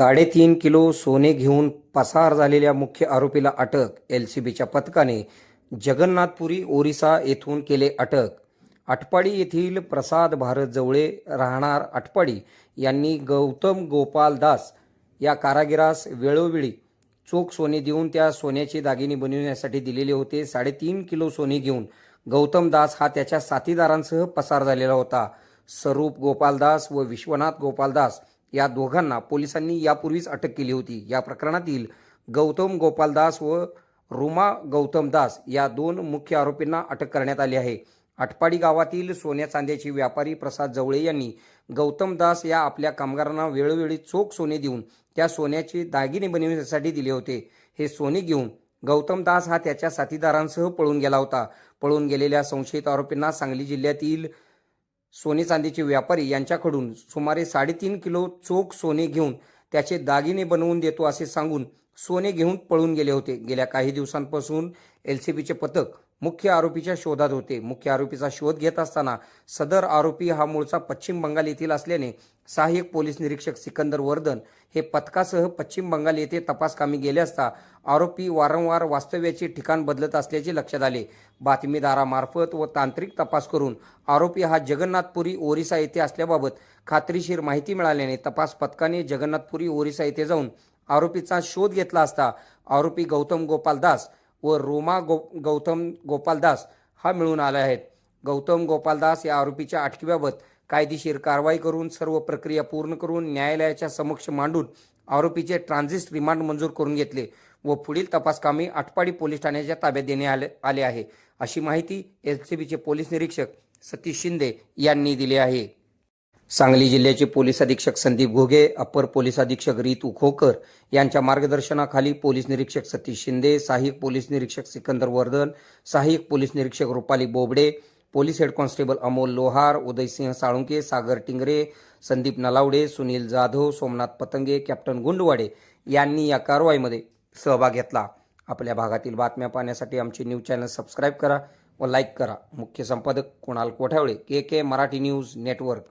साडेतीन किलो सोने घेऊन पसार झालेल्या मुख्य आरोपीला अटक एल सी बीच्या पथकाने जगन्नाथपुरी ओरिसा येथून केले अटक. आटपाडी येथील प्रसाद भारत जवळे राहणार आटपाडी यांनी गौतम गोपाल दास या कारागिरास वेळोवेळी चोख सोने देऊन त्या सोन्याचे दागिने बनविण्यासाठी दिलेले होते. साडेतीन किलो सोने घेऊन गौतम दास हा त्याच्या साथीदारांसह पसार झालेला होता. स्वरूप गोपालदास व विश्वनाथ गोपालदास या दोघांना पोलिसांनी यापूर्वीच अटक केली होती. या प्रकरणातील गौतम गोपालदास व रुमा गौतमदास या दोन मुख्य आरोपींना अटक करण्यात आली आहे. आटपाडी गावातील सोन्या चांद्याचे व्यापारी प्रसाद जवळे यांनी गौतमदास या आपल्या कामगारांना वेळोवेळी चोख सोने देऊन त्या सोन्याचे दागिने बनविण्यासाठी दिले होते. हे सोने घेऊन गौतमदास हा त्याच्या साथीदारांसह पळून गेला होता. पळून गेलेल्या संशयित आरोपींना सांगली जिल्ह्यातील सोने चांदीचे व्यापारी यांच्याकडून सुमारे साडेतीन किलो चोख सोने घेऊन त्याचे दागिने बनवून देतो असे सांगून सोने घेऊन पळून गेले होते. गेल्या काही दिवसांपासून एल सी बीचे पथक मुख्य आरोपीच्या शोधात होते. मुख्य आरोपीचा शोध घेत असताना सदर आरोपी हा मूळचा पश्चिम बंगाल येथील असल्याने सहाय्यक पोलीस निरीक्षक सिकंदर वर्धन हे पथकासह पश्चिम बंगाल येथे तपासकामी गेले असता आरोपी वारंवार वास्तव्याचे ठिकाण बदलत असल्याचे लक्षात आले. बातमीदारामार्फत व तांत्रिक तपास करून आरोपी हा जगन्नाथपुरी ओरिसा येथे असल्याबाबत खात्रीशीर माहिती मिळाल्याने तपास पथकाने जगन्नाथपुरी ओरिसा येथे जाऊन आरोपीचा शोध घेतला असता आरोपी गौतम गोपाल दास व रोमा गो गौतम गोपाल दास हा मिळून आले आहेत. गौतम गोपाल दास या आरोपीच्या अटकेबाबत कायदेशीर कारवाई करून सर्व प्रक्रिया पूर्ण करून न्यायालयाच्या समक्ष मांडून आरोपीचे ट्रान्झिट रिमांड मंजूर करून घेतले व पुढील तपासकामी आटपाडी पोलीस ठाण्याच्या ताब्यात देणे आले आले आहे. अशी माहिती एस सी बीचे पोलीस निरीक्षक सतीश शिंदे यांनी दिली आहे. सांगली जिल्ह्याचे पोलीस अधीक्षक संदीप घोगे अपर पोलीस अधीक्षक रितू खोकर यांच्या मार्गदर्शनाखाली पोलीस निरीक्षक सतीश शिंदे सहाय्यक पोलीस निरीक्षक सिकंदर वर्धन सहाय्यक पोलीस निरीक्षक Rupali Bobade police head constable Amol Lohar Udaysinh Salunke Sagar Tingre Sandeep Nalawade Sunil Jadhav Somnath Patange captain Gundwade यांनी या कारवाईमध्ये सहभाग घेतला. आपल्या भागातील बातम्या पाहण्यासाठी आमचे न्यूज चॅनल सबस्क्राईब करा व लाईक करा. मुख्य संपादक Kunal Kothawale K K Marathi news network.